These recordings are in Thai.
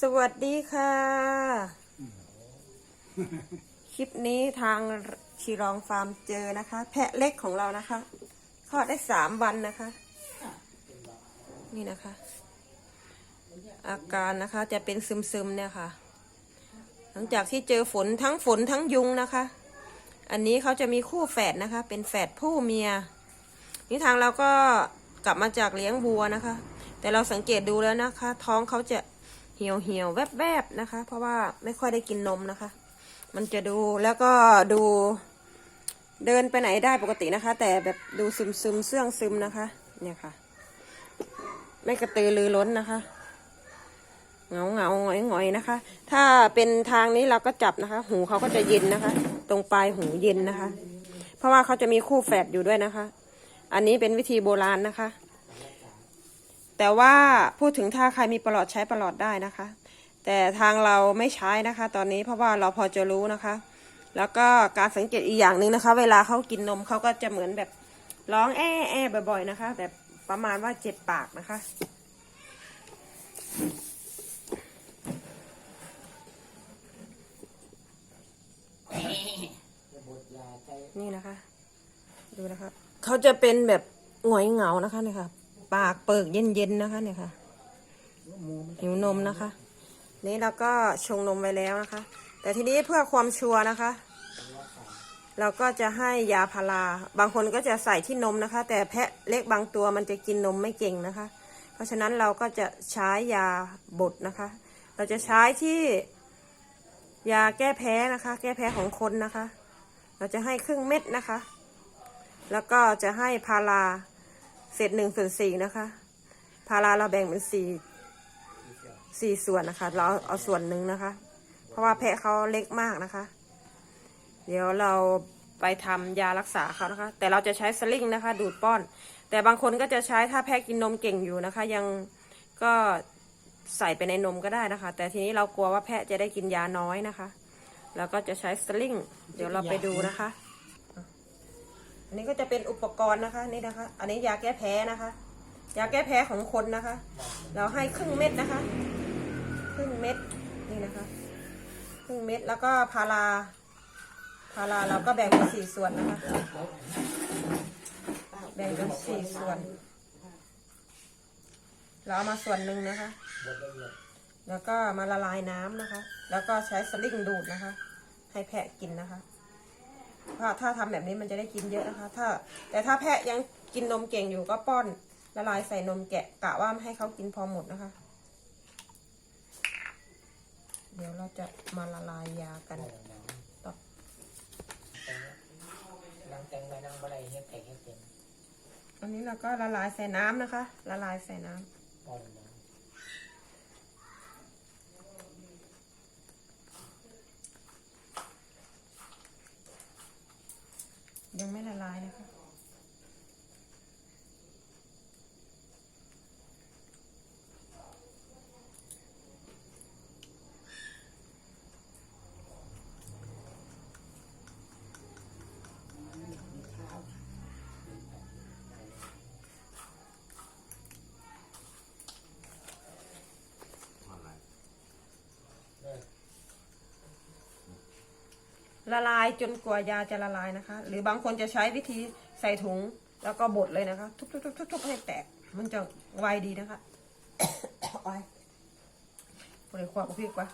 สวัสดีค่ะ คลิปนี้ทางชีรองฟาร์มเจอนะคะ แพะเล็กของเรานะคะคลอดได้สามวันนะคะ นี่นะคะ อาการนะคะจะเป็นซึมๆเนี่ยค่ะ หลังจากที่เจอฝนทั้งฝนทั้งยุงนะคะ อันนี้เขาจะมีคู่แฝดนะคะ เป็นแฝดผู้เมีย นี่ทางเราก็กลับมาจากเลี้ยงวัวนะคะ แต่เราสังเกตดูแล้วนะคะ ท้องเขาจะเหี่ยวเหี่ยวๆแวบๆนะคะ เพราะว่าไม่ค่อยได้กินนมนะคะ มันจะดูแล้วก็ดูเดินไปไหนได้ปกตินะคะ แต่แบบดูซึมซึมเสื่องซึมนะคะ เนี่ยค่ะ ไม่กระตือรือร้นนะคะเงาเงาหงอยหงอยนะคะ ถ้าเป็นทางนี้เราก็จับนะคะ หูเขาก็จะเย็นนะคะ ตรงปลายหูเย็นนะคะ เพราะว่าเขาจะมีคู่แฝดอยู่ด้วยนะคะ อันนี้เป็นวิธีโบราณนะคะ แต่ว่าพูดถึงถ้าใครมีประหลอดใช้ประหลอดได้นะคะ แต่ทางเราไม่ใช้นะคะ ตอนนี้เพราะว่าเราพอจะรู้นะคะ แล้วก็การสังเกตอีกอย่างหนึ่งนะคะ เวลาเขากินนมเขาก็จะเหมือนแบบร้องแอ้แอ้บ่อย ๆนะคะแบบประมาณว่าเจ็บปากนะคะนี่นะคะ ดูนะคะ เขาจะเป็นแบบหงอยเหงานะคะเนี่ยค่ะ ปากเปิกเย็นๆนะคะเนี่ยค่ะหิวนมนะคะ นี่เราก็ชงนมไว้แล้วนะคะ แต่ทีนี้เพื่อความชัวร์นะคะ เราก็จะให้ยาพารา บางคนก็จะใส่ที่นมนะคะ แต่แพะเล็กบางตัวมันจะกินนมไม่เก่งนะคะ เพราะฉะนั้นเราก็จะใช้ยาบดนะคะ เราจะใช้ที่ยาแก้แพ้นะคะ แก้แพ้ของคนนะคะ เราจะให้ครึ่งเม็ดนะคะ แล้วก็จะให้พารา เศษหนึ่งส่วนสี่นะคะพาราเราแบ่งเป็นสี่สี่ส่วนนะคะ เราเอาส่วนหนึ่งนะคะ เพราะว่าแพะเขาเล็กมากนะคะ เดี๋ยวเราไปทำยารักษาเขานะคะ แต่เราจะใช้สลิงนะคะ ดูดป้อน แต่บางคนก็จะใช้ถ้าแพะกินนมเก่งอยู่นะคะ ยังก็ใส่ไปในนมก็ได้นะคะ แต่ทีนี้เรากลัวว่าแพะจะได้กินยาน้อยนะคะ แล้วก็จะใช้สลิงเดี๋ยวเราไปดูนะคะ อันนี้ก็จะเป็นอุปกรณ์นะคะนี่นะคะ อันนี้ยาแก้แพ้นะคะ ยาแก้แพ้ของคนนะคะ เราให้ครึ่งเม็ดนะคะ ครึ่งเม็ดนี่นะคะ ครึ่งเม็ดแล้วก็พาราพาราเราก็แบ่งเป็นสี่ส่วนนะคะ แบ่งเป็นสี่ส่วน เราเอามาส่วนหนึ่งนะคะ แล้วก็มาละลายน้ำนะคะ แล้วก็ใช้สลิงดูดนะคะ ให้แพะกินนะคะ ถ้าถ้าทำแบบนี้มันจะได้กินเยอะนะคะ ถ้า แต่ถ้าแพะยังกินนมเก่งอยู่ก็ป้อนละลายใส่นมแกะกะว่าไม่ให้เขากินพอหมดนะคะ เดี๋ยวเราจะมาละลายยากันต่อนางแต่งไปนางบะไรเฮ็ดแต่งเฮ็ดเต็มอันนี้เราก็ละลายใส่น้ำนะคะ ละลายใส่น้ำ ปอนนะ ยังไม่ละลายนะคะ ละลายจนกว่ายาจะละลายนะคะ หรือบางคนจะใช้วิธีใส่ถุงแล้วก็บดเลยนะคะ ทุบๆๆๆให้แตก มันจะไวดีนะคะไว้บริความพี่กว่า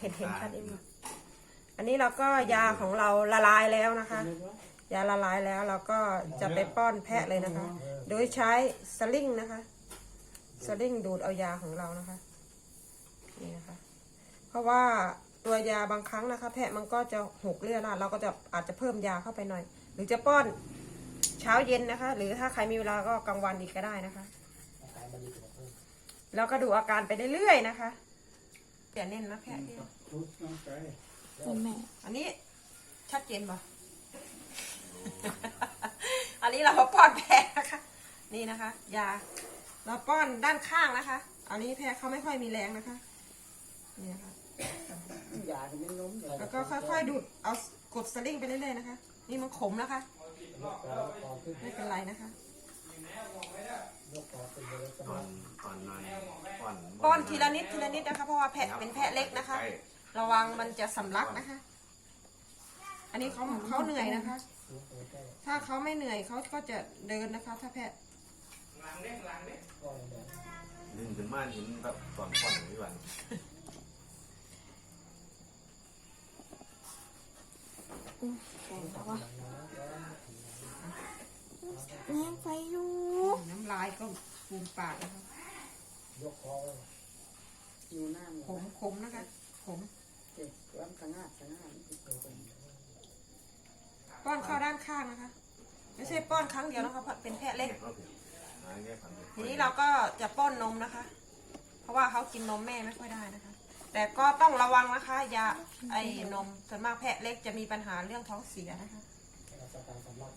เห็นเห็นชัดเองไหมอันนี้เราก็ยาของเราละลายแล้วนะคะ ยาละลายแล้วเราก็จะไปป้อนแพะเลยนะคะ โดยใช้สลิงนะคะสลิงดูดเอายาของเรานะคะนี่นะคะ เพราะว่าตัวยาบางครั้งนะคะ แพะมันก็จะหกเลือดละเราก็จะอาจจะเพิ่มยาเข้าไปหน่อย หรือจะป้อนเช้าเย็นนะคะ หรือถ้าใครมีเวลาก็กลางวันอีกก็ได้นะคะอาการบริสุทธิ์เพิ่มแล้วก็ดูอาการไปเรื่อยๆนะคะ อย่าเน้นนะแพะเนี่ยคุณแม่ อันนี้ชัดเจนป่ะ อันนี้เรามาป้อนแพะนะคะ นี่นะคะ ยา เราป้อนด้านข้างนะคะ อันนี้แพ้เขาไม่ค่อยมีแรงนะคะ นี่นะคะ ยาจะไม่ล้มเลยแล้วก็ค่อยๆดูด เอากดสลิงไปเรื่อยๆนะคะ นี่มันขมนะคะยกคอคอขึ้นไม่เป็นไรนะคะยกคอขึ้นเลยสก่อมานก่อนหน่อยก่อนป้อน ทีละนิดทีละนิดนะคะเพราะว่าแพะเป็นแพะเล็กนะคะ ระวังมันจะสำลักนะคะ อันนี้เขาเขาเหนื่อยนะคะสูงตัวแค่ถ้าเขาไม่เหนื่อยเขาก็จะเดินนะคะ ถ้าแพะก้อนเดียวดึงถึงม่านเห็นแบบก่อนก่อนพี่วันแม่ไฟอยู่น้ำลายก็ฟูมปากนะคะ ยกคอไว้ อยู่หน้าห ข มู มขมนะคะ ขม เจ็บร้อนกระงาดกระงาดนี่ตัวเป็น ป้อนเข้าด้านข้างนะคะ ไม่ใช่ ป้อนครั้งเดียวนะคะเพราะเป็นแพะเล็กแยกรอบเดียวหาแยกฝั่งเดียวทีนี้เราก็จะป้อนนมนะคะ เพราะว่าเขากินนมแม่ไม่ค่อยได้นะคะ แต่ก็ต้องระวังนะคะอยาไอ้นมส่วนมากแพะเล็กจะมีปัญหาเรื่องท้องเสียนะคะเราจะการสำลัก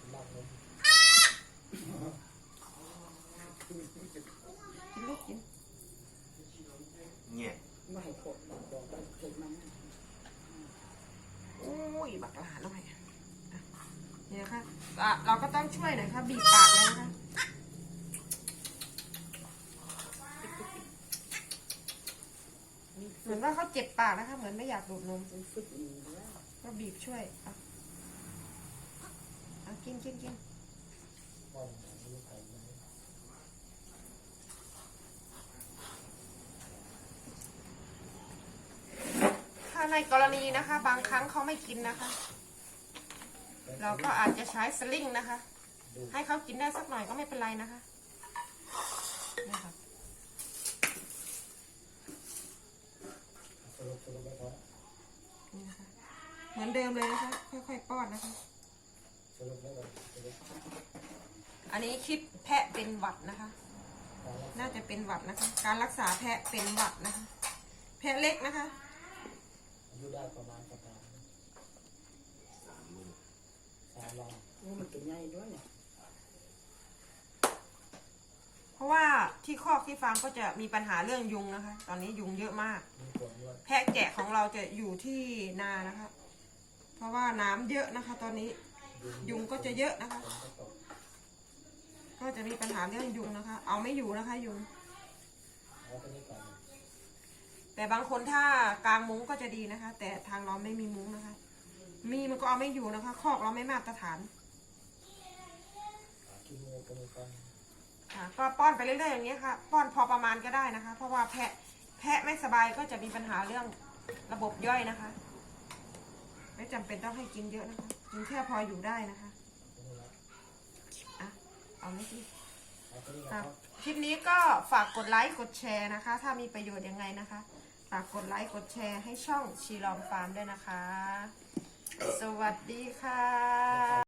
สำลักลมกินลูกกินแยกไม่ให้กดบอกบอกว่าเก็บมันนะโอ้ยบักหลาหน่อยอะ นะคะะเราก็ต้องช่วยหน่อยค่ะบีบปากเลยนะคะเหมือนว่าเขาเจ็บปากนะคะ เหมือนไม่อยากดูดนมก็บีบช่วยอะอะกินกินกินถ้าในกรณีนะคะ บางครั้งเขาไม่กินนะคะ เราก็อาจจะใช้สลิงนะคะ ให้เขากินได้สักหน่อยก็ไม่เป็นไรนะคะนี่ค่ะคะเหมือนเดิมเลยนะคะ ค่อยๆป้อนนะคะ อันนี้คลิปแพะเป็นหวัดนะคะ น่าจะเป็นหวัดนะคะ การรักษาแพะเป็นหวัดนะคะ แพะเล็กนะคะอายุได้ประมาณสัปดาห์ สามมือ สามวัน โอ้มันตัวใหญ่ด้วยเนี่ย เพราะว่า ที่คอกที่ฟาร์มก็จะมีปัญหาเรื่องยุงนะคะ ตอนนี้ยุงเยอะมากมีผลด้วยแพะแกะของเราจะอยู่ที่นานะคะ เพราะว่าน้ำเยอะนะคะ ตอนนี้ยุงก็จะเยอะนะคะฝนก็ตกก็จะมีปัญหาเรื่องยุงนะคะ เอาไม่อยู่นะคะ ยุงเอาตัวนี้ก่อนแต่บางคนถ้ากางมุ้งก็จะดีนะคะ แต่ทางเราไม่มีมุ้งนะคะ มีมันก็เอาไม่อยู่นะคะ คอกเราไม่มาตรฐาน ค่ะก็ป้อนไปเรื่อยๆอย่างนี้ค่ะ ป้อนพอประมาณก็ได้นะคะ เพราะว่าแพะแพะไม่สบายก็จะมีปัญหาเรื่องระบบย่อยนะคะ ไม่จำเป็นต้องให้กินเยอะนะคะ กินแค่พออยู่ได้นะคะอะเอาไม่สิเอาตัวนี้ค่ะละคลิปนี้ก็ฝากกดไลค์กดแชร์นะคะ ถ้ามีประโยชน์ยังไงนะคะ ฝากกดไลค์กดแชร์ให้ช่องชีลองฟาร์มด้วยนะคะ สวัสดีค่ะ